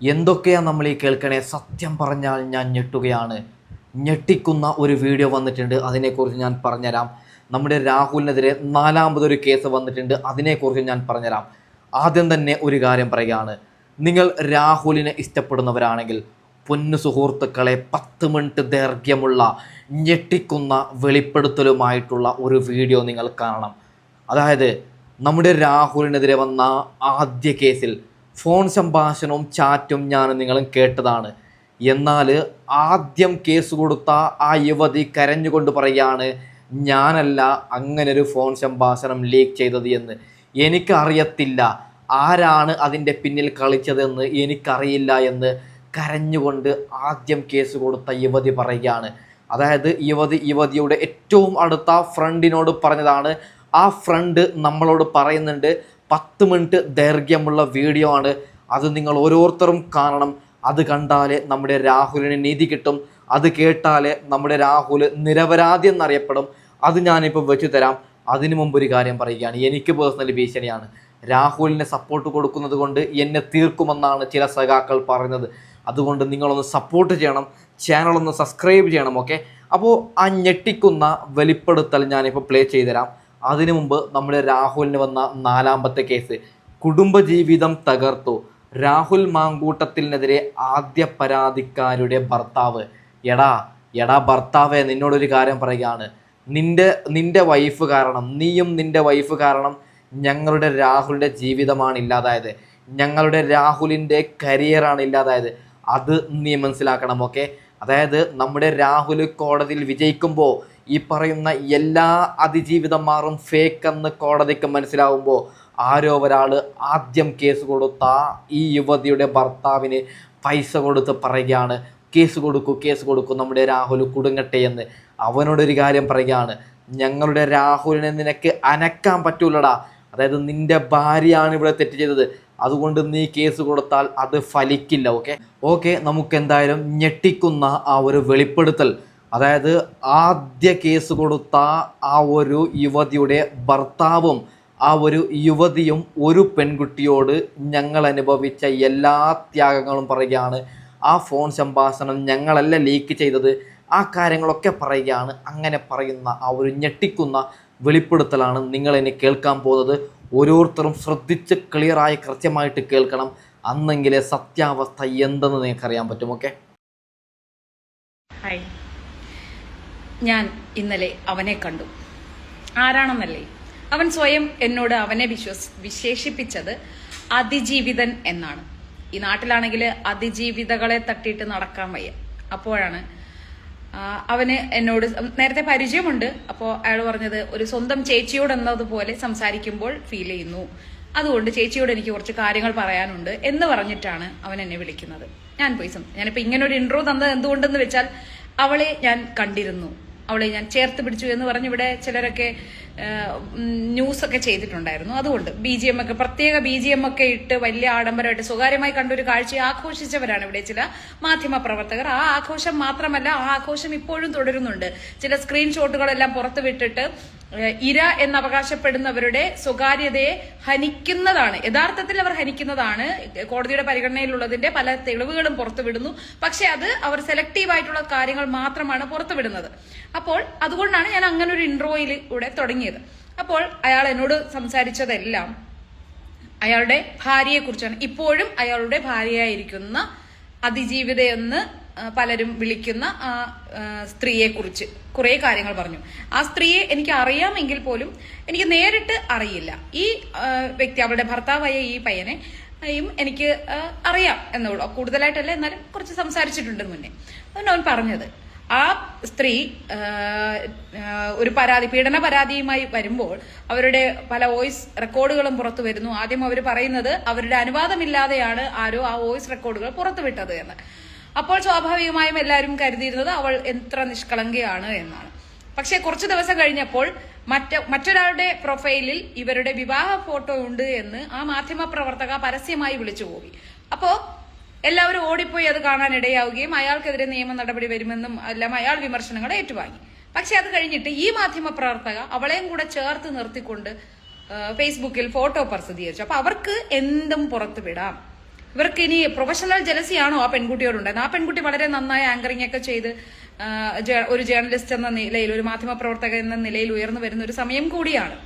എന്തൊക്കെയാണ് നമ്മൾ ഈ കേൾക്കണേ? സത്യം പറഞ്ഞാൽ ഞാൻ ഞെട്ടുകയാണ്. ഞെട്ടിക്കുന്ന ഒരു വീഡിയോ വന്നിട്ടുണ്ട്. അതിനെക്കുറിച്ച് ഞാൻ പറഞ്ഞുതരാം. നമ്മുടെ രാഹുലിനെതിരെ നാലാമതൊരു കേസ് വന്നിട്ടുണ്ട്. അതിനെക്കുറിച്ച് ഞാൻ പറഞ്ഞുതരാം. ആദ്യം തന്നെ ഒരു കാര്യം പറയുകയാണ്. നിങ്ങൾ രാഹുലിനെ ഇഷ്ടപ്പെടുന്നവരാണെങ്കിൽ പൊന്നു സുഹൃത്തുക്കളെ പത്ത് മിനിറ്റ് ദൈർഘ്യമുള്ള ഞെട്ടിക്കുന്ന വെളിപ്പെടുത്തലുമായിട്ടുള്ള ഒരു വീഡിയോ നിങ്ങൾ കാണണം. അതായത് നമ്മുടെ രാഹുലിനെതിരെ വന്ന ആദ്യ കേസിൽ ഫോൺ സംഭാഷണവും ചാറ്റും ഞാൻ നിങ്ങളും കേട്ടതാണ്. എന്നാൽ ആദ്യം കേസ് കൊടുത്ത ആ യുവതി കരഞ്ഞുകൊണ്ട് പറയുകയാണ് ഞാനല്ല അങ്ങനെ ഒരു ഫോൺ സംഭാഷണം ലീക്ക് ചെയ്തത് എന്ന്. എനിക്കറിയത്തില്ല ആരാണ് അതിന്റെ പിന്നിൽ കളിച്ചതെന്ന് എനിക്കറിയില്ല എന്ന് കരഞ്ഞുകൊണ്ട് ആദ്യം കേസ് കൊടുത്ത യുവതി പറയുകയാണ്. അതായത് യുവതി യുവതിയുടെ ഏറ്റവും അടുത്ത ഫ്രണ്ടിനോട് പറഞ്ഞതാണ്. ആ ഫ്രണ്ട് നമ്മളോട് പറയുന്നുണ്ട് പത്ത് മിനിറ്റ് ദൈർഘ്യമുള്ള വീഡിയോ ആണ്. അത് നിങ്ങൾ ഓരോരുത്തരും കാണണം. അത് കണ്ടാലേ നമ്മുടെ രാഹുലിന് നീതി കിട്ടും. അത് കേട്ടാലേ നമ്മുടെ രാഹുൽ നിരപരാധി എന്നറിയപ്പെടും. അത് ഞാനിപ്പോൾ വെച്ച് തരാം. അതിനു മുമ്പ് ഒരു കാര്യം പറയുകയാണ്. എനിക്ക് പേഴ്സണലി ഭീഷണിയാണ്. രാഹുലിനെ സപ്പോർട്ട് കൊടുക്കുന്നത് കൊണ്ട് എന്നെ തീർക്കുമെന്നാണ് ചില സഖാക്കൾ പറയുന്നത് അതുകൊണ്ട് നിങ്ങളൊന്ന് സപ്പോർട്ട് ചെയ്യണം. ചാനലൊന്ന് സബ്സ്ക്രൈബ് ചെയ്യണം ഓക്കെ അപ്പോൾ ആ ഞെട്ടിക്കുന്ന വെളിപ്പെടുത്തൽ ഞാനിപ്പോൾ പ്ലേ ചെയ്തുതരാം. അതിനു മുമ്പ് നമ്മുടെ രാഹുലിന് വന്ന നാലാമത്തെ കേസ്. കുടുംബജീവിതം തകർത്തു. രാഹുൽ മാങ്കൂട്ടത്തിനെതിരെ ആദ്യ പരാതിക്കാരുടെ ഭർത്താവ്. എടാ എടാ ഭർത്താവെ നിന്നോടൊരു കാര്യം പറയുകയാണ്. നിന്റെ നിന്റെ വൈഫ് കാരണം നീയും നിന്റെ വൈഫ് കാരണം ഞങ്ങളുടെ രാഹുലിന്റെ ജീവിതമാണ് ഇല്ലാതായത്. ഞങ്ങളുടെ രാഹുലിന്റെ കരിയറാണ് ഇല്ലാതായത്. അത് നീ മനസ്സിലാക്കണം ഓക്കെ അതായത് നമ്മുടെ രാഹുൽ കോടതിയിൽ വിജയിക്കുമ്പോൾ ഈ പറയുന്ന എല്ലാ അതിജീവിതം മാറും ഫേക്ക് എന്ന് കോടതിക്ക് മനസ്സിലാവുമ്പോൾ ആരോ ഒരാൾ ആദ്യം കേസ് കൊടുത്ത ഈ യുവതിയുടെ ഭർത്താവിന് പൈസ കൊടുത്ത് പറയുകയാണ് കേസ് കൊടുക്കൂ കേസ് കൊടുക്കൂ നമ്മുടെ രാഹുൽ കുടുങ്ങട്ടെ എന്ന്. അവനോടൊരു കാര്യം പറയുകയാണ് ഞങ്ങളുടെ രാഹുലിനെ നിനക്ക് അനക്കാൻ പറ്റൂലടാ. അതായത് നിന്റെ ഭാര്യയാണ് ഇവിടെ തെറ്റ് ചെയ്തത്. അതുകൊണ്ട് നീ കേസ് കൊടുത്താൽ അത് ഫലിക്കില്ല ഓക്കെ? ഓക്കെ നമുക്ക് എന്തായാലും ഞെട്ടിക്കുന്ന ആ ഒരു വെളിപ്പെടുത്തൽ. അതായത് ആദ്യ കേസ് കൊടുത്ത ആ ഒരു യുവതിയുടെ ഭർത്താവും ആ ഒരു യുവതിയും ഒരു പെൺകുട്ടിയോട് ഞങ്ങൾ അനുഭവിച്ച എല്ലാ ത്യാഗങ്ങളും പറയുകയാണ്. ആ ഫോൺ സംഭാഷണം ഞങ്ങളല്ല ലീക്ക് ചെയ്തത്? ആ കാര്യങ്ങളൊക്കെ പറയുകയാണ്. അങ്ങനെ പറയുന്ന ആ ഒരു ഞെട്ടിക്കുന്ന വെളിപ്പെടുത്തലാണ് നിങ്ങൾ ഇനി കേൾക്കാൻ പോകുന്നത്. ഓരോരുത്തരും ശ്രദ്ധിച്ച് ക്ലിയറായി കൃത്യമായിട്ട് കേൾക്കണം. അന്നെങ്കിലേ സത്യാവസ്ഥ എന്തെന്ന് നിങ്ങൾക്കറിയാൻ പറ്റും ഓക്കെ ഹായ് ഞാൻ ഇന്നലെ അവനെ കണ്ടു. ആരാണെന്നല്ലേ? അവൻ സ്വയം എന്നോട് അവനെ വിശ്വസ് വിശേഷിപ്പിച്ചത് അതിജീവിതൻ എന്നാണ്. ഈ നാട്ടിലാണെങ്കിൽ അതിജീവിതകളെ തട്ടിയിട്ട് നടക്കാൻ വയ്യ. അപ്പോഴാണ് അവന് എന്നോട് നേരത്തെ പരിചയമുണ്ട്. അപ്പോൾ അയാൾ പറഞ്ഞത് ഒരു സ്വന്തം ചേച്ചിയോട് എന്നതുപോലെ സംസാരിക്കുമ്പോൾ ഫീൽ ചെയ്യുന്നു. അതുകൊണ്ട് ചേച്ചിയോട് എനിക്ക് കുറച്ച് കാര്യങ്ങൾ പറയാനുണ്ട് എന്ന് പറഞ്ഞിട്ടാണ് അവൻ എന്നെ വിളിക്കുന്നത്. ഞാൻ പോയി സം- ഞാനിപ്പോ ഇങ്ങനെ ഒരു ഇൻട്രോ തന്നത് എന്തുകൊണ്ടെന്ന് വെച്ചാൽ അവളെ ഞാൻ കണ്ടിരുന്നു. അവളെ ഞാൻ ചേർത്ത് പിടിച്ചു എന്ന് പറഞ്ഞ് ഇവിടെ ചിലരൊക്കെ ന്യൂസ് ഒക്കെ ചെയ്തിട്ടുണ്ടായിരുന്നു. അതുകൊണ്ട് ബി ജി എം ഒക്കെ പ്രത്യേക ബി ജി എം ഒക്കെ ഇട്ട് വലിയ ആഡംബരമായിട്ട് സ്വകാര്യമായി കണ്ടൊരു കാഴ്ചയെ ആഘോഷിച്ചവരാണ് ഇവിടെ ചില മാധ്യമ പ്രവർത്തകർ. ആ ആഘോഷം മാത്രമല്ല ആ ആഘോഷം ഇപ്പോഴും തുടരുന്നുണ്ട്. ചില സ്ക്രീൻഷോട്ടുകളെല്ലാം പുറത്തുവിട്ടിട്ട് ഇര എന്ന് അവകാശപ്പെടുന്നവരുടെ സ്വകാര്യതയെ ഹനിക്കുന്നതാണ്. യഥാർത്ഥത്തിൽ അവർ ഹനിക്കുന്നതാണ്. കോടതിയുടെ പരിഗണനയിലുള്ളതിന്റെ പല തെളിവുകളും പുറത്തുവിടുന്നു പക്ഷെ അത് അവർ സെലക്റ്റീവ് ആയിട്ടുള്ള കാര്യങ്ങൾ മാത്രമാണ് പുറത്തുവിടുന്നത് അപ്പോൾ അതുകൊണ്ടാണ് ഞാൻ അങ്ങനെ ഒരു ഇൻട്രോയിൽ കൂടെ തുടങ്ങിയത്. അപ്പോൾ അയാൾ എന്നോട് സംസാരിച്ചതെല്ലാം അയാളുടെ ഭാര്യയെക്കുറിച്ചാണ്. ഇപ്പോഴും അയാളുടെ ഭാര്യയായിരിക്കുന്ന അതിജീവിതയെന്ന് പലരും വിളിക്കുന്ന ആ സ്ത്രീയെ കുറിച്ച് കുറെ കാര്യങ്ങൾ പറഞ്ഞു. ആ സ്ത്രീയെ എനിക്ക് അറിയാമെങ്കിൽ പോലും എനിക്ക് നേരിട്ട് അറിയില്ല. ഈ വ്യക്തി അവളുടെ ഭർത്താവായ ഈ പയ്യനെ യും എനിക്ക് അറിയാം എന്നുള്ളൂ. കൂടുതലായിട്ടല്ല എന്നാലും കുറച്ച് സംസാരിച്ചിട്ടുണ്ട് മുന്നേ. അവൻ പറഞ്ഞത്. ആ സ്ത്രീ ഒരു പരാതി പീഡന പരാതിയുമായി വരുമ്പോൾ അവരുടെ പല വോയിസ് റെക്കോർഡുകളും പുറത്തു വരുന്നു. ആദ്യം അവർ പറയുന്നത് അവരുടെ അനുവാദമില്ലാതെയാണ് ആരോ ആ വോയിസ് റെക്കോർഡുകൾ പുറത്തുവിട്ടത് എന്ന്. അപ്പോൾ സ്വാഭാവികമായും എല്ലാവരും കരുതിയിരുന്നത് അവൾ എത്ര നിഷ്കളങ്കയാണ് എന്നാണ്. പക്ഷേ കുറച്ച് ദിവസം കഴിഞ്ഞപ്പോൾ മറ്റ മറ്റൊരാളുടെ പ്രൊഫൈലിൽ ഇവരുടെ വിവാഹ ഫോട്ടോ ഉണ്ട് എന്ന് ആ മാധ്യമ പ്രവർത്തക പരസ്യമായി വിളിച്ചു പോയി അപ്പോ എല്ലാവരും ഓടിപ്പോയി അത് കാണാൻ ഇടയാവുകയും അയാൾക്കെതിരെ നിയമ നടപടി വരുമെന്നും എല്ലാം അയാൾ വിമർശനങ്ങൾ ഏറ്റുവാങ്ങി. പക്ഷെ അത് കഴിഞ്ഞിട്ട് ഈ മാധ്യമ പ്രവർത്തക അവളെയും കൂടെ ചേർത്ത് നിർത്തിക്കൊണ്ട് ഫേസ്ബുക്കിൽ ഫോട്ടോ പ്രസിദ്ധീകരിച്ചു. അപ്പൊ അവർക്ക് എന്തും പുറത്തു വിടാം. ഇവർക്ക് ഇനി പ്രൊഫഷണൽ ജലസിയാണോ ആ പെൺകുട്ടിയോടുണ്ടായത്? ആ പെൺകുട്ടി വളരെ നന്നായി ആങ്കറിംഗ് ഒക്കെ ചെയ്ത് ഒരു ജേർണലിസ്റ്റ് എന്ന നിലയിൽ ഒരു മാധ്യമ പ്രവർത്തക എന്ന നിലയിൽ ഉയർന്നു വരുന്ന ഒരു സമയം കൂടിയാണ്.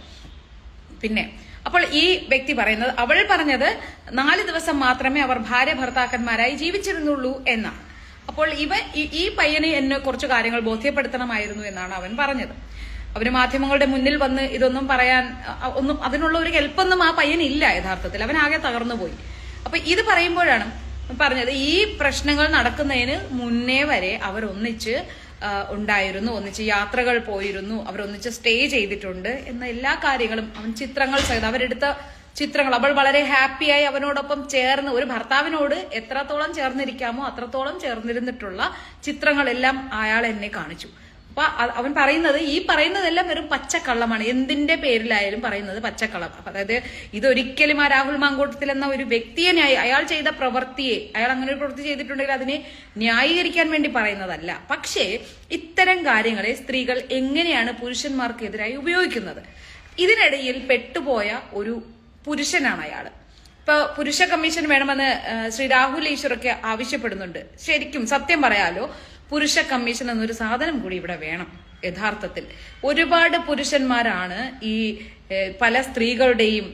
പിന്നെ അപ്പോൾ ഈ വ്യക്തി പറയുന്നത് അവൾ പറഞ്ഞത് നാല് ദിവസം മാത്രമേ അവർ ഭാര്യ ഭർത്താക്കന്മാരായി ജീവിച്ചിരുന്നുള്ളൂ എന്നാണ് അപ്പോൾ ഇവ ഈ- പയ്യനെ എന്നെ കുറച്ച് കാര്യങ്ങൾ ബോധ്യപ്പെടുത്തണമായിരുന്നു എന്നാണ് അവൻ പറഞ്ഞത്. അവന് മാധ്യമങ്ങളുടെ മുന്നിൽ വന്ന് ഇതൊന്നും പറയാൻ ഒന്നും അതിനുള്ള ഒരു ഹെൽപ്പൊന്നും ആ പയ്യനില്ല യഥാർത്ഥത്തിൽ. അവൻ ആകെ തകർന്നു പോയി. അപ്പൊ ഇത് പറയുമ്പോഴാണ് പറഞ്ഞത് ഈ പ്രശ്നങ്ങൾ നടക്കുന്നതിന് മുന്നേ വരെ ആ, ഉണ്ടായിരുന്നു. ഒന്നിച്ച് യാത്രകൾ പോയിരുന്നു. അവർ ഒന്നിച്ച് സ്റ്റേ ചെയ്തിട്ടുണ്ട്. എന്ന എല്ലാ കാര്യങ്ങളും അവൻ ചിത്രങ്ങൾ സഹിതം അവരെടുത്ത ചിത്രങ്ങൾ. അവൾ വളരെ ഹാപ്പിയായി അവനോടൊപ്പം ചേർന്ന് ഒരു ഭർത്താവിനോട് എത്രത്തോളം ചേർന്നിരിക്കാമോ അത്രത്തോളം ചേർന്നിരുന്നിട്ടുള്ള ചിത്രങ്ങളെല്ലാം അയാൾ എന്നെ കാണിച്ചു. അപ്പൊ അവൻ പറയുന്നത് ഈ പറയുന്നതെല്ലാം വെറും പച്ചക്കള്ളമാണ്. എന്തിന്റെ പേരിലായാലും പറയുന്നത് പച്ചക്കള്ളം. അതായത് ഇതൊരിക്കലും ആ രാഹുൽ മാങ്കോട്ടത്തിൽ എന്ന ഒരു വ്യക്തിയെ അയാൾ ചെയ്ത പ്രവൃത്തിയെ അയാൾ അങ്ങനെ ഒരു പ്രവൃത്തി ചെയ്തിട്ടുണ്ടെങ്കിൽ അതിനെ ന്യായീകരിക്കാൻ വേണ്ടി പറയുന്നതല്ല. പക്ഷേ ഇത്തരം കാര്യങ്ങളെ സ്ത്രീകൾ എങ്ങനെയാണ് പുരുഷന്മാർക്കെതിരായി ഉപയോഗിക്കുന്നത്? ഇതിനിടയിൽ പെട്ടുപോയ ഒരു പുരുഷനാണ് അയാൾ ഇപ്പൊ പുരുഷ കമ്മീഷൻ വേണമെന്ന് ശ്രീ രാഹുൽ ഈശ്വറൊക്കെ ആവശ്യപ്പെടുന്നുണ്ട്. ശരിക്കും സത്യം പറയാലോ പുരുഷ കമ്മീഷൻ എന്നൊരു സാധനം കൂടി ഇവിടെ വേണം യഥാർത്ഥത്തിൽ. ഒരുപാട് പുരുഷന്മാരാണ് ഈ പല സ്ത്രീകളുടെയും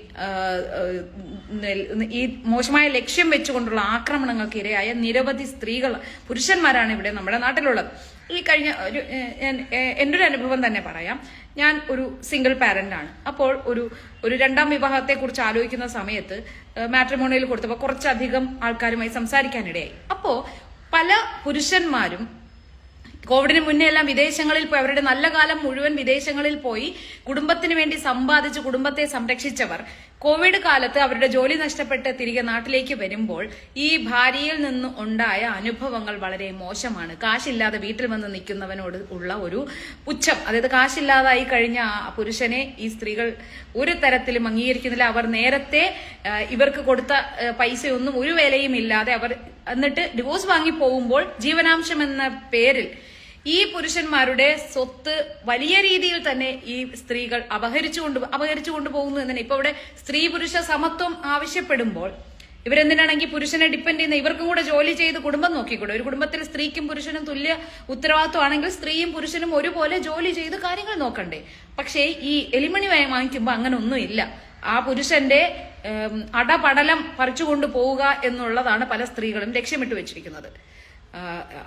ഈ മോശമായ ലക്ഷ്യം വെച്ചുകൊണ്ടുള്ള ആക്രമണങ്ങൾക്ക് ഇരയായ നിരവധി സ്ത്രീകൾ പുരുഷന്മാരാണ് ഇവിടെ നമ്മുടെ നാട്ടിലുള്ളത്. ഈ കഴിഞ്ഞ ഒരു എന്റെ ഒരു അനുഭവം തന്നെ പറയാം. ഞാൻ ഒരു സിംഗിൾ പാരന്റ് ആണ്. അപ്പോൾ ഒരു ഒരു രണ്ടാം വിവാഹത്തെക്കുറിച്ച് ആലോചിക്കുന്ന സമയത്ത് മാട്രിമോണിയിൽ കൊടുത്തപ്പോൾ കുറച്ചധികം ആൾക്കാരുമായി സംസാരിക്കാനിടയായി. അപ്പോൾ പല പുരുഷന്മാരും കോവിഡിന് മുന്നേ എല്ലാം വിദേശങ്ങളിൽ പോയി അവരുടെ നല്ല കാലം മുഴുവൻ വിദേശങ്ങളിൽ പോയി കുടുംബത്തിന് വേണ്ടി സമ്പാദിച്ച് കുടുംബത്തെ സംരക്ഷിച്ചവർ കോവിഡ് കാലത്ത് അവരുടെ ജോലി നഷ്ടപ്പെട്ട് തിരികെ നാട്ടിലേക്ക് വരുമ്പോൾ ഈ ഭാര്യയിൽ നിന്ന് ഉണ്ടായ അനുഭവങ്ങൾ വളരെ മോശമാണ്. കാശില്ലാതെ വീട്ടിൽ വന്ന് നിൽക്കുന്നവനോട് ഉള്ള ഒരു പുച്ഛം. അതായത് കാശില്ലാതായി കഴിഞ്ഞ ആ പുരുഷനെ ഈ സ്ത്രീകൾ ഒരു തരത്തിലും അംഗീകരിക്കുന്നില്ല. അവർ നേരത്തെ ഇവർക്ക് കൊടുത്ത പൈസയൊന്നും ഒരു വിലയും ഇല്ലാതെ അവർ എന്നിട്ട് ഡിവോഴ്സ് വാങ്ങി പോകുമ്പോൾ ജീവനാംശം എന്ന പേരിൽ ഈ പുരുഷന്മാരുടെ സ്വത്ത് വലിയ രീതിയിൽ തന്നെ ഈ സ്ത്രീകൾ അപഹരിച്ചുകൊണ്ട് അപഹരിച്ചുകൊണ്ട് പോകുന്നു എന്ന് തന്നെ. ഇപ്പൊ ഇവിടെ സ്ത്രീ പുരുഷ സമത്വം ആവശ്യപ്പെടുമ്പോൾ ഇവരെന്തിനാണെങ്കിൽ പുരുഷനെ ഡിപ്പെൻഡ് ചെയ്യുന്ന ഇവർക്കും കൂടെ ജോലി ചെയ്ത് കുടുംബം നോക്കിക്കൂടെ ഒരു കുടുംബത്തിൽ സ്ത്രീക്കും പുരുഷനും തുല്യ ഉത്തരവാദിത്വമാണെങ്കിൽ സ്ത്രീയും പുരുഷനും ഒരുപോലെ ജോലി ചെയ്ത് കാര്യങ്ങൾ നോക്കണ്ടേ. പക്ഷേ ഈ എലിമണി വാങ്ങി- വാങ്ങിക്കുമ്പോൾ അങ്ങനെ ഒന്നുമില്ല. ആ പുരുഷന്റെ അടപടലം പറിച്ചുകൊണ്ട് പോവുക എന്നുള്ളതാണ് പല സ്ത്രീകളും ലക്ഷ്യമിട്ട് വെച്ചിരിക്കുന്നത്.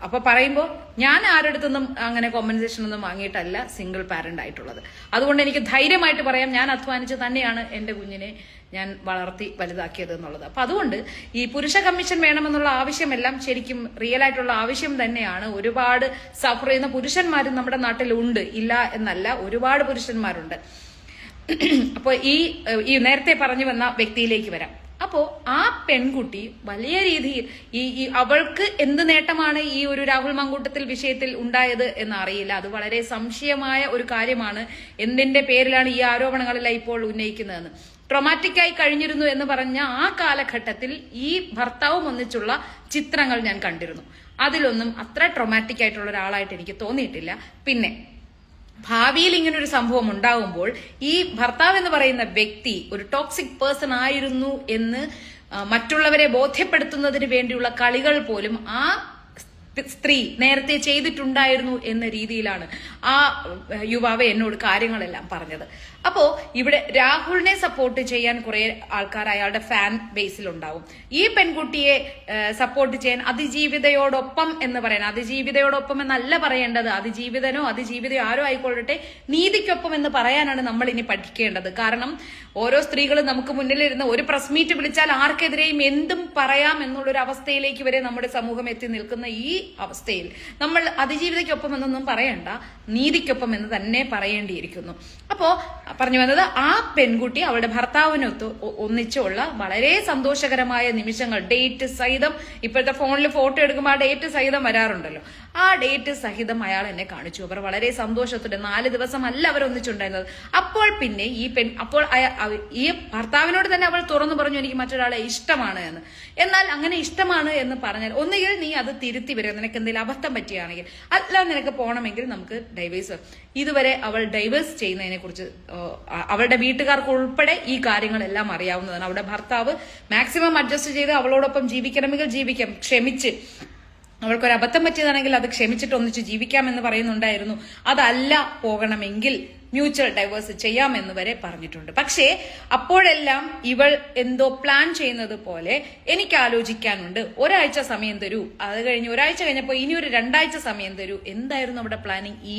അപ്പൊ പറയുമ്പോൾ ഞാൻ ആരുടെടുത്തൊന്നും അങ്ങനെ കോമ്പൻസേഷൻ ഒന്നും വാങ്ങിയിട്ടല്ല സിംഗിൾ പാരന്റ് ആയിട്ടുള്ളത്. അതുകൊണ്ട് എനിക്ക് ധൈര്യമായിട്ട് പറയാം ഞാൻ അധ്വാനിച്ച് തന്നെയാണ് എന്റെ കുഞ്ഞിനെ ഞാൻ വളർത്തി വലുതാക്കിയത് എന്നുള്ളത്. അപ്പൊ അതുകൊണ്ട് ഈ പുരുഷ കമ്മീഷൻ വേണമെന്നുള്ള ആവശ്യമെല്ലാം ശരിക്കും റിയൽ ആയിട്ടുള്ള ആവശ്യം തന്നെയാണ്. ഒരുപാട് സഫർ ചെയ്യുന്ന പുരുഷന്മാരും നമ്മുടെ നാട്ടിലുണ്ട്. ഇല്ല എന്നല്ല ഒരുപാട് പുരുഷന്മാരുണ്ട്. അപ്പോൾ ഈ ഈ നേരത്തെ പറഞ്ഞു വന്ന വ്യക്തിയിലേക്ക് വരാം. അപ്പോൾ ആ പെൺകുട്ടി വലിയ രീതിയിൽ ഈ ഈ അവൾക്ക് എന്ത് നേട്ടമാണ് ഈ ഒരു രാഹുൽ മങ്കൂട്ടത്തിൽ വിഷയത്തിൽ ഉണ്ടായത് എന്ന് അറിയില്ല അത് വളരെ സംശയമായ ഒരു കാര്യമാണ്. എന്തിന്റെ പേരിലാണ് ഈ ആരോപണങ്ങളെല്ലാം ഇപ്പോൾ ഉന്നയിക്കുന്നതെന്ന്. ട്രൊമാറ്റിക് ആയി കഴിഞ്ഞിരുന്നു എന്ന് പറഞ്ഞ ആ കാലഘട്ടത്തിൽ ഈ ഭർത്താവും ഒന്നിച്ചുള്ള ചിത്രങ്ങൾ ഞാൻ കണ്ടിരുന്നു. അതിലൊന്നും അത്ര ട്രൊമാറ്റിക് ആയിട്ടുള്ള ഒരാളായിട്ട് എനിക്ക് തോന്നിയിട്ടില്ല. പിന്നെ ഭാവിയിൽ ഇങ്ങനെ ഒരു സംഭവം ഉണ്ടാകുമ്പോൾ ഈ ഭർത്താവ് എന്ന് പറയുന്ന വ്യക്തി ഒരു ടോക്സിക് പേഴ്സൺ ആയിരുന്നു എന്ന് മറ്റുള്ളവരെ ബോധ്യപ്പെടുത്തുന്നതിന് വേണ്ടിയുള്ള കളികൾ പോലും ആ സ്ത്രീ നേരത്തെ ചെയ്തിട്ടുണ്ടായിരുന്നു എന്ന രീതിയിലാണ് ആ യുവാവ് എന്നോട് കാര്യങ്ങളെല്ലാം പറഞ്ഞത്. അപ്പോ ഇവിടെ രാഹുലിനെ സപ്പോർട്ട് ചെയ്യാൻ കുറെ ആൾക്കാർ അയാളുടെ ഫാൻ ബേസിൽ ഉണ്ടാവും ഈ പെൺകുട്ടിയെ സപ്പോർട്ട് ചെയ്യാൻ അതിജീവിതയോടൊപ്പം എന്ന് പറയാൻ അതിജീവിതയോടൊപ്പം എന്നല്ല പറയേണ്ടത്. അതിജീവിതനോ അതിജീവിതയോ ആരോ ആയിക്കൊള്ളട്ടെ നീതിക്കൊപ്പം എന്ന് പറയാനാണ് നമ്മൾ ഇനി പഠിക്കേണ്ടത്. കാരണം ഓരോ സ്ത്രീകളും നമുക്ക് മുന്നിലിരുന്ന് ഒരു പ്രസ് മീറ്റ് വിളിച്ചാൽ ആർക്കെതിരെയും എന്തും പറയാം എന്നുള്ളൊരു അവസ്ഥയിലേക്ക് വരെ നമ്മുടെ സമൂഹം എത്തി നിൽക്കുന്ന ഈ അവസ്ഥയിൽ നമ്മൾ അതിജീവിതയ്ക്കൊപ്പം എന്നൊന്നും പറയണ്ട നീതിക്കൊപ്പം എന്ന് തന്നെ പറയേണ്ടിയിരിക്കുന്നു. അപ്പോ പറഞ്ഞു വന്നത് ആ പെൺകുട്ടി അവളുടെ ഭർത്താവിനൊത്ത് ഒന്നിച്ചുള്ള വളരെ സന്തോഷകരമായ നിമിഷങ്ങൾ ഡേറ്റ് സഹിതം ഇപ്പോഴത്തെ ഫോണിൽ ഫോട്ടോ എടുക്കുമ്പോൾ ആ ഡേറ്റ് സഹിതം വരാറുണ്ടല്ലോ. ആ ഡേറ്റ് സഹിതം അയാൾ എന്നെ കാണിച്ചു. അവർ വളരെ സന്തോഷത്തോടെ നാല് ദിവസം അല്ല അവർ ഒന്നിച്ചുണ്ടായിരുന്നത്. അപ്പോൾ പിന്നെ ഈ പെൺ അപ്പോൾ ഈ ഭർത്താവിനോട് തന്നെ അവൾ തുറന്നു പറഞ്ഞു എനിക്ക് മറ്റൊരാളെ ഇഷ്ടമാണ് എന്ന്. എന്നാൽ അങ്ങനെ ഇഷ്ടമാണ് എന്ന് പറഞ്ഞാൽ ഒന്നുകിൽ നീ അത് തിരുത്തി വരിക നിനക്ക് എന്തെങ്കിലും അബദ്ധം പറ്റിയാണെങ്കിൽ. അല്ല നിനക്ക് പോകണമെങ്കിൽ നമുക്ക് ഡൈവേഴ്സ് ഇതുവരെ അവൾ ഡൈവേഴ്സ് ചെയ്യുന്നതിനെ കുറിച്ച് അവളുടെ വീട്ടുകാർക്ക് ഉൾപ്പെടെ ഈ കാര്യങ്ങളെല്ലാം അറിയാവുന്നതാണ്. അവളുടെ ഭർത്താവ് മാക്സിമം അഡ്ജസ്റ്റ് ചെയ്ത് അവളോടൊപ്പം ജീവിക്കണമെങ്കിൽ ജീവിക്കാം. ക്ഷമിച്ച്. അവൾക്കൊരു അബദ്ധം പറ്റിയതാണെങ്കിൽ അത് ക്ഷമിച്ചിട്ട് ഒന്നിച്ച് ജീവിക്കാമെന്ന് പറയുന്നുണ്ടായിരുന്നു. അതല്ല പോകണമെങ്കിൽ മ്യൂച്വൽ ഡൈവേഴ്സ് ചെയ്യാമെന്ന് വരെ പറഞ്ഞിട്ടുണ്ട്. പക്ഷേ അപ്പോഴെല്ലാം ഇവൾ എന്തോ പ്ലാൻ ചെയ്യുന്നത് പോലെ എനിക്ക് ആലോചിക്കാനുണ്ട്. ഒരാഴ്ച സമയം തരൂ. അത് കഴിഞ്ഞ് ഒരാഴ്ച കഴിഞ്ഞപ്പോൾ ഇനി ഒരു രണ്ടാഴ്ച സമയം തരൂ. എന്തായിരുന്നു അവിടെ പ്ലാനിങ് ഈ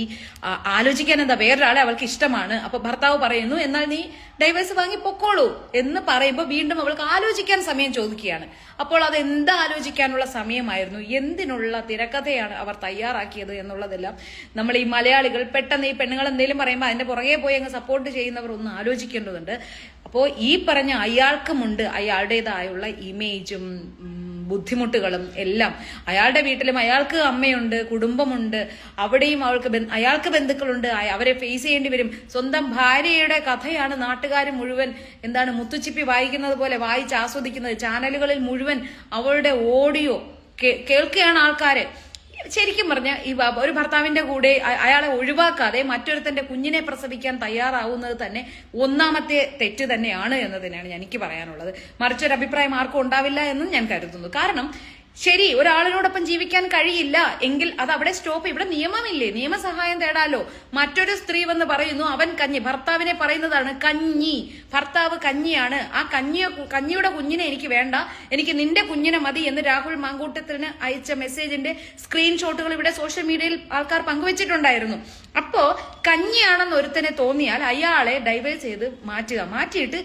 ആലോചിക്കാൻ എന്താ വേറൊരാളെ അവൾക്ക് ഇഷ്ടമാണ്. അപ്പൊ ഭർത്താവ് പറയുന്നു എന്നാൽ നീ ഡൈവേഴ്സ് വാങ്ങി പൊക്കോളൂ. എന്ന് പറയുമ്പോൾ വീണ്ടും അവൾക്ക് ആലോചിക്കാൻ സമയം ചോദിക്കുകയാണ്. അപ്പോൾ അത് എന്താ ആലോചിക്കാനുള്ള സമയമായിരുന്നു? എന്തിനുള്ള തിരക്കഥയാണ് അവർ തയ്യാറാക്കിയത് എന്നുള്ളതെല്ലാം നമ്മൾ ഈ മലയാളികൾ പെട്ടെന്ന് ഈ പെണ്ണുങ്ങൾ എന്തെങ്കിലും പറയുമ്പോൾ അതിന്റെ പുറകെ പോയി അങ്ങ് സപ്പോർട്ട് ചെയ്യുന്നവർ ഒന്ന് ആലോചിക്കേണ്ടതുണ്ട്. അപ്പോ ഈ പറഞ്ഞ അയാൾക്കുമുണ്ട് അയാളുടേതായുള്ള ഇമേജും ബുദ്ധിമുട്ടുകളും എല്ലാം. അയാളുടെ വീട്ടിലും അയാൾക്ക് അമ്മയുണ്ട് കുടുംബമുണ്ട് അവിടെയും അവൾക്ക് അയാൾക്ക് ബന്ധുക്കളുണ്ട് അവരെ ഫേസ് ചെയ്യേണ്ടി വരും. സ്വന്തം ഭാര്യയുടെ കഥയാണ് നാട്ടുകാർ മുഴുവൻ എന്താണ് മുത്തുച്ചിപ്പി വായിക്കുന്നത് പോലെ വായിച്ച് ആസ്വദിക്കുന്നത്. ചാനലുകളിൽ മുഴുവൻ അവളുടെ ഓഡിയോ കേൾക്കുകയാണ് ആൾക്കാര്. ശരിക്കും പറഞ്ഞ ഈ ഒരു ഭർത്താവിന്റെ കൂടെ അയാളെ ഒഴിവാക്കാതെ മറ്റൊരുത്തന്റെ കുഞ്ഞിനെ പ്രസവിക്കാൻ തയ്യാറാവുന്നത് തന്നെ ഒന്നാമത്തെ തെറ്റ് തന്നെയാണ് എന്ന് തന്നെയാണ് എനിക്ക് പറയാനുള്ളത് മറിച്ചൊരു അഭിപ്രായം ആർക്കും ഉണ്ടാവില്ല എന്നും ഞാൻ കരുതുന്നു. കാരണം ശരി ഒരാളിനോടൊപ്പം ജീവിക്കാൻ കഴിയില്ല. എങ്കിൽ അത് അവിടെ സ്റ്റോപ്പ്. ഇവിടെ നിയമമില്ലേ? നിയമസഹായം തേടാലോ? മറ്റൊരു സ്ത്രീ വന്ന് പറയുന്നു അവൻ കഞ്ഞി. ഭർത്താവിനെ പറയുന്നതാണ് കഞ്ഞി. ഭർത്താവ് കഞ്ഞിയാണ്. ആ കഞ്ഞിയ കഞ്ഞിയുടെ കുഞ്ഞിനെ എനിക്ക് വേണ്ട. എനിക്ക് നിന്റെ കുഞ്ഞിനെ മതി എന്ന് രാഹുൽ മാങ്കൂട്ടത്തിന് അയച്ച മെസ്സേജിന്റെ സ്ക്രീൻഷോട്ടുകൾ ഇവിടെ സോഷ്യൽ മീഡിയയിൽ ആൾക്കാർ പങ്കുവച്ചിട്ടുണ്ടായിരുന്നു. അപ്പോ കഞ്ഞിയാണെന്ന് ഒരുത്തനെ തോന്നിയാൽ അയാളെ ഡൈവേഴ്സ് ചെയ്ത് മാറ്റുക. മാറ്റിയിട്ട്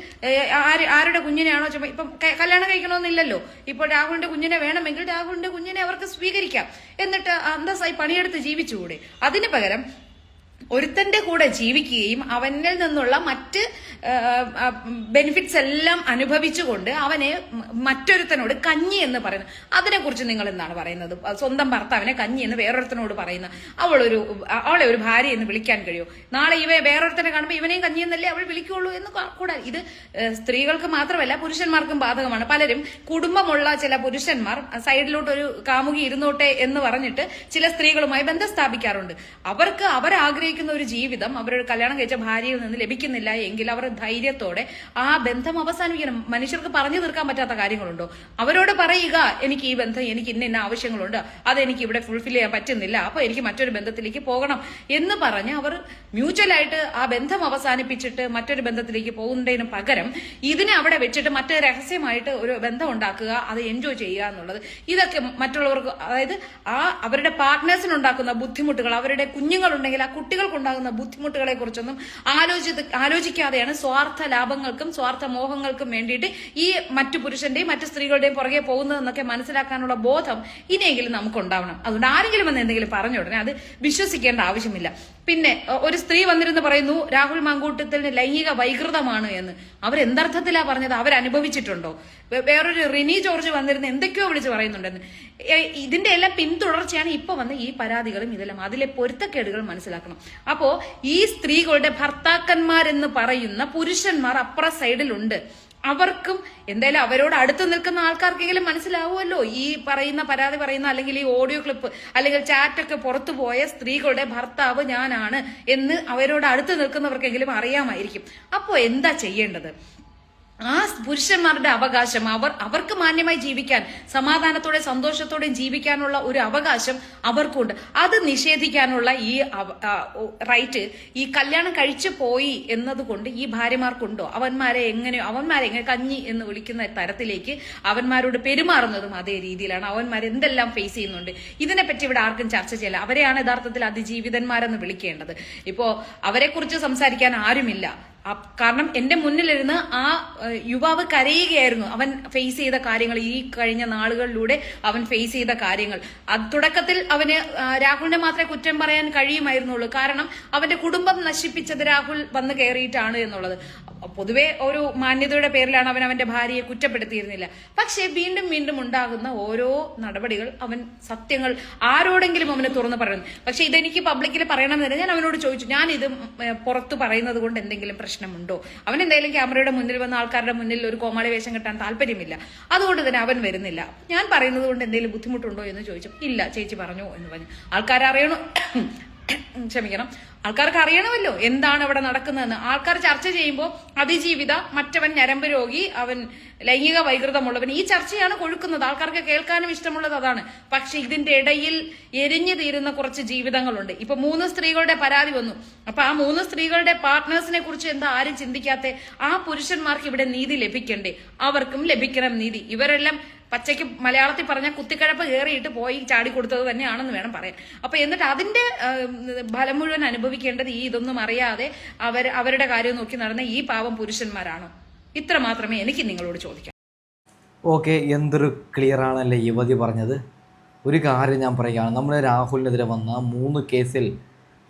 ആര് ആരുടെ കുഞ്ഞിനെയാണോ ചുമ ഇപ്പം കല്യാണം കഴിക്കണമെന്നില്ലല്ലോ. ഇപ്പോൾ രാഹുലിന്റെ കുഞ്ഞിനെ വേണമെങ്കിൽ രാഹുലിന്റെ കുഞ്ഞിനെ അവർക്ക് സ്വീകരിക്കാം. എന്നിട്ട് അന്തസ്സായി പണിയെടുത്ത് ജീവിച്ചുകൂടെ. അതിന് പകരം ഒരുത്തന്റെ കൂടെ ജീവിക്കുകയും അവനിൽ നിന്നുള്ള മറ്റ് ബെനിഫിറ്റ്സ് എല്ലാം അനുഭവിച്ചുകൊണ്ട് അവനെ മറ്റൊരുത്തനോട് കഞ്ഞി എന്ന് പറയുന്നു. അതിനെക്കുറിച്ച് നിങ്ങൾ എന്താണ് പറയുന്നത്? സ്വന്തം ഭർത്താവിനെ കഞ്ഞി എന്ന് വേറൊരുത്തനോട് പറയുന്ന അവളൊരു അവളെ ഒരു ഭാര്യ എന്ന് വിളിക്കാൻ കഴിയുമോ? നാളെ ഇവ വേറൊരുത്തനെ കാണുമ്പോൾ ഇവനെയും കഞ്ഞി എന്നല്ലേ അവൾ വിളിക്കുള്ളൂ എന്ന് കൂടാ ഇത് സ്ത്രീകൾക്ക് മാത്രമല്ല പുരുഷന്മാർക്കും ബാധകമാണ്. പലരും കുടുംബമുള്ള ചില പുരുഷന്മാർ സൈഡിലോട്ട് ഒരു കാമുകി ഇരുന്നോട്ടെ എന്ന് പറഞ്ഞിട്ട് ചില സ്ത്രീകളുമായി ബന്ധം സ്ഥാപിക്കാറുണ്ട്. അവർക്ക് അവർ ആഗ്രഹിക്കുന്ന ഒരു ജീവിതം അവരുടെ കല്യാണം കഴിച്ച ഭാര്യയിൽ നിന്ന് ലഭിക്കുന്നില്ല എങ്കിൽ അവർ ധൈര്യത്തോടെ ആ ബന്ധം അവസാനിപ്പിക്കണം. മനുഷ്യർക്ക് പറഞ്ഞു തീർക്കാൻ പറ്റാത്ത കാര്യങ്ങളുണ്ടോ? അവരോട് പറയുക എനിക്ക് ഈ ബന്ധം എനിക്ക് ഇന്ന ഇന്ന ആവശ്യങ്ങളുണ്ട്. അതെനിക്ക് ഇവിടെ ഫുൾഫിൽ ചെയ്യാൻ പറ്റുന്നില്ല. അപ്പൊ എനിക്ക് മറ്റൊരു ബന്ധത്തിലേക്ക് പോകണം. എന്ന് പറഞ്ഞ് അവർ മ്യൂച്വലായിട്ട് ആ ബന്ധം അവസാനിപ്പിച്ചിട്ട് മറ്റൊരു ബന്ധത്തിലേക്ക് പോകുന്നതിന് പകരം ഇതിനെ അവിടെ വെച്ചിട്ട് മറ്റേ രഹസ്യമായിട്ട് ഒരു ബന്ധം ഉണ്ടാക്കുക അത് എൻജോയ് ചെയ്യുക എന്നുള്ളത്. ഇതൊക്കെ മറ്റുള്ളവർക്ക് അതായത് ആ അവരുടെ പാർട്ട്നേഴ്സിനുണ്ടാക്കുന്ന ബുദ്ധിമുട്ടുകൾ അവരുടെ കുഞ്ഞുങ്ങളുണ്ടെങ്കിൽ ആ കുട്ടികൾക്കുണ്ടാകുന്ന ബുദ്ധിമുട്ടുകളെ കുറിച്ചൊന്നും ആലോചിത് ആലോചിക്കാതെയാണ് സ്വാർത്ഥ ലാഭങ്ങൾക്കും സ്വാർത്ഥ മോഹങ്ങൾക്കും വേണ്ടിയിട്ട് ഈ മറ്റു പുരുഷന്റെയും മറ്റു സ്ത്രീകളുടെയും പുറകെ പോകുന്നതെന്നൊക്കെ മനസ്സിലാക്കാനുള്ള ബോധം ഇനിയെങ്കിലും നമുക്ക് ഉണ്ടാവണം അതുകൊണ്ട് ആരെങ്കിലും വന്ന് എന്തെങ്കിലും പറഞ്ഞ ഉടനെ അത് വിശ്വസിക്കേണ്ട ആവശ്യമില്ല. പിന്നെ ഒരു സ്ത്രീ വന്നിരുന്ന് പറയുന്നു രാഹുൽ മാങ്കൂട്ടത്തിന് ലൈംഗിക വൈകൃതമാണ് എന്ന്. അവരെന്തർത്ഥത്തിലാ പറഞ്ഞത്? അവരനുഭവിച്ചിട്ടുണ്ടോ? വേറൊരു റിനി ജോർജ് വന്നിരുന്ന് എന്തൊക്കെയോ വിളിച്ച് പറയുന്നുണ്ടെന്ന്. ഇതിന്റെ എല്ലാം പിന്തുടർച്ചയാണ് ഇപ്പൊ വന്ന ഈ പരാതികളും ഇതെല്ലാം. അതിലെ പൊരുത്തക്കേടുകൾ മനസ്സിലാക്കണം. അപ്പോ ഈ സ്ത്രീകളുടെ ഭർത്താക്കന്മാരെന്ന് പറയുന്ന പുരുഷന്മാർ അപ്പുറ സൈഡിലുണ്ട്. അവർക്കും എന്തായാലും അവരോട് അടുത്ത് നിൽക്കുന്ന ആൾക്കാർക്കെങ്കിലും മനസ്സിലാവുമല്ലോ. ഈ പറയുന്ന പരാതി പറയുന്ന അല്ലെങ്കിൽ ഈ ഓഡിയോ ക്ലിപ്പ് അല്ലെങ്കിൽ ചാറ്റൊക്കെ പുറത്തു പോയ സ്ത്രീകളുടെ ഭർത്താവ് ഞാനാണ് എന്ന് അവരോട് അടുത്ത് നിൽക്കുന്നവർക്കെങ്കിലും അറിയാമായിരിക്കും. അപ്പോൾ എന്താ ചെയ്യേണ്ടത്? ആ പുരുഷന്മാരുടെ അവകാശം അവർ അവർക്ക് മാന്യമായി ജീവിക്കാൻ സമാധാനത്തോടെ സന്തോഷത്തോടെ ജീവിക്കാനുള്ള ഒരു അവകാശം അവർക്കുണ്ട്. അത് നിഷേധിക്കാനുള്ള ഈ റൈറ്റ് ഈ കല്യാണം കഴിച്ചു പോയി എന്നതുകൊണ്ട് ഈ ഭാര്യമാർക്കുണ്ടോ? അവന്മാരെ എങ്ങനെ അവന്മാരെ എങ്ങനെ കഞ്ഞി എന്ന് വിളിക്കുന്ന തരത്തിലേക്ക് അവന്മാരോട് പെരുമാറുന്നതും അതേ രീതിയിലാണ്. അവന്മാർ എന്തെല്ലാം ഫേസ് ചെയ്യുന്നുണ്ട്? ഇതിനെപ്പറ്റി ഇവിടെ ആർക്കും ചർച്ച ചെയ്യില്ല. അവരെയാണ് യഥാർത്ഥത്തിൽ അതിജീവിതന്മാരെന്ന് വിളിക്കേണ്ടത്. ഇപ്പോ അവരെക്കുറിച്ച് സംസാരിക്കാൻ ആരുമില്ല. കാരണം എന്റെ മുന്നിലിരുന്ന് ആ യുവാവ് കരയുകയായിരുന്നു. അവൻ ഫേസ് ചെയ്ത കാര്യങ്ങൾ ഈ കഴിഞ്ഞ നാളുകളിലൂടെ അവൻ ഫേസ് ചെയ്ത കാര്യങ്ങൾ. അത് തുടക്കത്തിൽ അവന് രാഹുലിനെ മാത്രമേ കുറ്റം പറയാൻ കഴിയുമായിരുന്നുള്ളൂ. കാരണം അവന്റെ കുടുംബം നശിപ്പിച്ചത് രാഹുൽ വന്ന് കയറിയിട്ടാണ് എന്നുള്ളത്. പൊതുവെ ഒരു മാന്യതയുടെ പേരിലാണ് അവൻ അവന്റെ ഭാര്യയെ കുറ്റപ്പെടുത്തിയിരുന്നില്ല. പക്ഷേ വീണ്ടും വീണ്ടും ഉണ്ടാകുന്ന ഓരോ നടപടികൾ അവൻ സത്യങ്ങൾ ആരോടെങ്കിലും അവന് തുറന്നു പറയുന്നു. പക്ഷെ ഇതെനിക്ക് പബ്ലിക്കിൽ പറയണമെന്നില്ല ഞാൻ അവനോട് ചോദിച്ചു. ഞാൻ ഇത് പുറത്തു പറയുന്നത് കൊണ്ട് എന്തെങ്കിലും പ്രശ്നമുണ്ടോ? അവൻ എന്തായാലും ക്യാമറയുടെ മുന്നിൽ വന്ന ആൾക്കാരുടെ മുന്നിൽ ഒരു കോമാളി വേഷം കെട്ടാൻ താല്പര്യമില്ല. അതുകൊണ്ട് തന്നെ അവൻ വരുന്നില്ല. ഞാൻ പറയുന്നത് കൊണ്ട് എന്തെങ്കിലും ബുദ്ധിമുട്ടുണ്ടോ എന്ന് ചോദിച്ചു. ഇല്ല ചേച്ചി പറഞ്ഞു എന്ന് പറഞ്ഞു. ആൾക്കാരറിയണോ? ക്ഷമിക്കണം. ആൾക്കാർക്ക് അറിയണമല്ലോ എന്താണ് അവിടെ നടക്കുന്നതെന്ന്. ആൾക്കാർ ചർച്ച ചെയ്യുമ്പോൾ അതിജീവിത മറ്റവൻ ഞരമ്പ് രോഗി അവൻ ലൈംഗിക വൈകൃതമുള്ളവൻ. ഈ ചർച്ചയാണ് കൊഴുക്കുന്നത്. ആൾക്കാർക്ക് കേൾക്കാനും ഇഷ്ടമുള്ളത് അതാണ്. പക്ഷെ ഇതിന്റെ ഇടയിൽ എരിഞ്ഞു തീരുന്ന കുറച്ച് ജീവിതങ്ങളുണ്ട്. ഇപ്പൊ മൂന്ന് സ്ത്രീകളുടെ പരാതി വന്നു. അപ്പൊ ആ മൂന്ന് സ്ത്രീകളുടെ പാർട്ട്നേഴ്സിനെ കുറിച്ച് എന്താ ആരും ചിന്തിക്കാത്ത? ആ പുരുഷന്മാർക്ക് ഇവിടെ നീതി ലഭിക്കണ്ടേ? അവർക്കും ലഭിക്കണം നീതി. ഇവരെല്ലാം പച്ചയ്ക്ക് മലയാളത്തിൽ പറഞ്ഞ കുത്തിക്കഴപ്പ് കയറിയിട്ട് പോയി ചാടി കൊടുത്തത് തന്നെയാണെന്ന് വേണം പറയാൻ. അപ്പൊ എന്നിട്ട് അതിന്റെ ഫലം മുഴുവൻ അനുഭവിക്കേണ്ടത് ഈ ഇതൊന്നും അറിയാതെ അവർ അവരുടെ കാര്യം നോക്കി നടന്ന ഈ പാവം പുരുഷന്മാരാണോ? ഇത്ര മാത്രമേ എനിക്ക് നിങ്ങളോട് ചോദിക്കാം. ഓക്കെ എന്തൊരു ക്ലിയർ ആണല്ലേ യുവതി പറഞ്ഞത്? ഒരു കാര്യം ഞാൻ പറയുകയാണ്. നമ്മൾ രാഹുലിനെതിരെ വന്ന മൂന്ന് കേസിൽ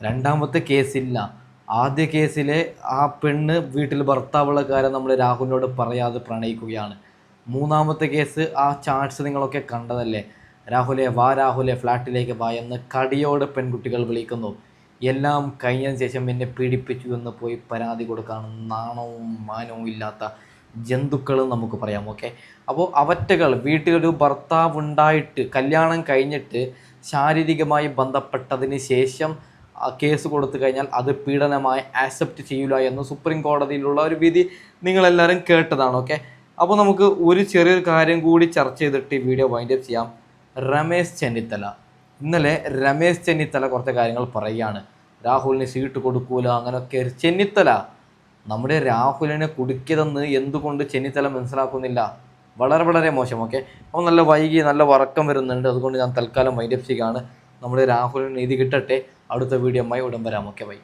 രണ്ടാമത്തെ കേസില്ല. ആദ്യ കേസിലെ ആ പെണ്ണ് വീട്ടിൽ ഭർത്താവുള്ള കാര്യം നമ്മൾ രാഹുലിനോട് പറയാതെ പ്രണയിക്കുകയാണ്. മൂന്നാമത്തെ കേസ് ആ ചാർട്സ് നിങ്ങളൊക്കെ കണ്ടതല്ലേ? രാഹുലെ വാ രാഹുലെ ഫ്ലാറ്റിലേക്ക് വാ എന്ന് കടിയോട് പെൺകുട്ടികൾ വിളിക്കുന്നു. എല്ലാം കഴിഞ്ഞതിന് ശേഷം എന്നെ പീഡിപ്പിച്ചു എന്ന് പോയി പരാതി കൊടുക്കാൻ നാണവും മാനവും ഇല്ലാത്ത ജന്തുക്കളും നമുക്ക് പറയാം ഓക്കെ അപ്പോൾ അവറ്റകൾ വീട്ടിലൊരു ഭർത്താവ് ഉണ്ടായിട്ട് കല്യാണം കഴിഞ്ഞിട്ട് ശാരീരികമായി ബന്ധപ്പെട്ടതിന് ശേഷം കേസ് കൊടുത്തു കഴിഞ്ഞാൽ അത് പീഡനമായി ആക്സെപ്റ്റ് ചെയ്യില്ല എന്ന് സുപ്രീം കോടതിയിലുള്ള ഒരു വിധി നിങ്ങളെല്ലാവരും കേട്ടതാണ് ഓക്കെ അപ്പോൾ നമുക്ക് ഒരു ചെറിയൊരു കാര്യം കൂടി ചർച്ച ചെയ്തിട്ട് ഈ വീഡിയോ വൈൻഡപ്പ് ചെയ്യാം. രമേശ് ചെന്നിത്തല. ഇന്നലെ രമേശ് ചെന്നിത്തല കുറച്ച് കാര്യങ്ങൾ പറയുകയാണ്. രാഹുലിന് സീറ്റ് കൊടുക്കൂല അങ്ങനെയൊക്കെ ചെന്നിത്തല. നമ്മുടെ രാഹുലിനെ കുടുക്കിയതെന്ന് എന്തുകൊണ്ട് ചെന്നിത്തല മനസ്സിലാക്കുന്നില്ല? വളരെ വളരെ മോശം ഓക്കെ അപ്പോൾ നല്ല വൈകി നല്ല വറക്കം വരുന്നുണ്ട്. അതുകൊണ്ട് ഞാൻ തൽക്കാലം വൈൻഡപ്പ് ചെയ്യുകയാണ്. നമ്മുടെ രാഹുലിന് നീതി കിട്ടട്ടെ. അടുത്ത വീഡിയോ ഉടൻ വരാം ഓക്കെ ബൈ